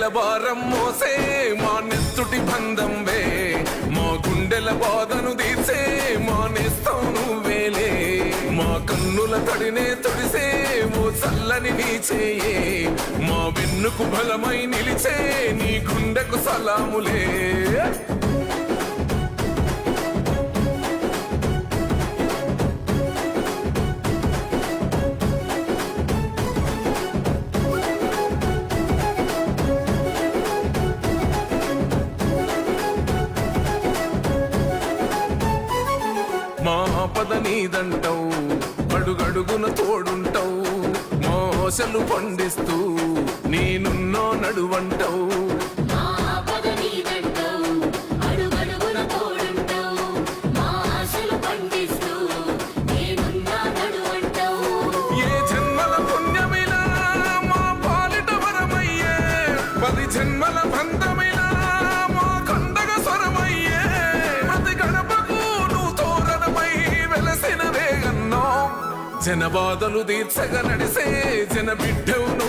గుండెల భారం మోసే మా నెత్తుటి బంధం వే మా గుండెల బాధను తీసే మా నేస్తం నువ్వేలే. మా కన్నుల తడినే తొడిసే ఓ చల్లని నీ చేయే మా వెన్నుకు బలమై నిలిచే నీ గుండెకు సలాములే. మా పద నీదంటావు. అడుగడుగున తోడుంటావు. మోసలు పండిస్తూ నేనున్నో నడువంటావు. మా జనబాధలు తీర్చగా నడిసే జన బిడ్డవును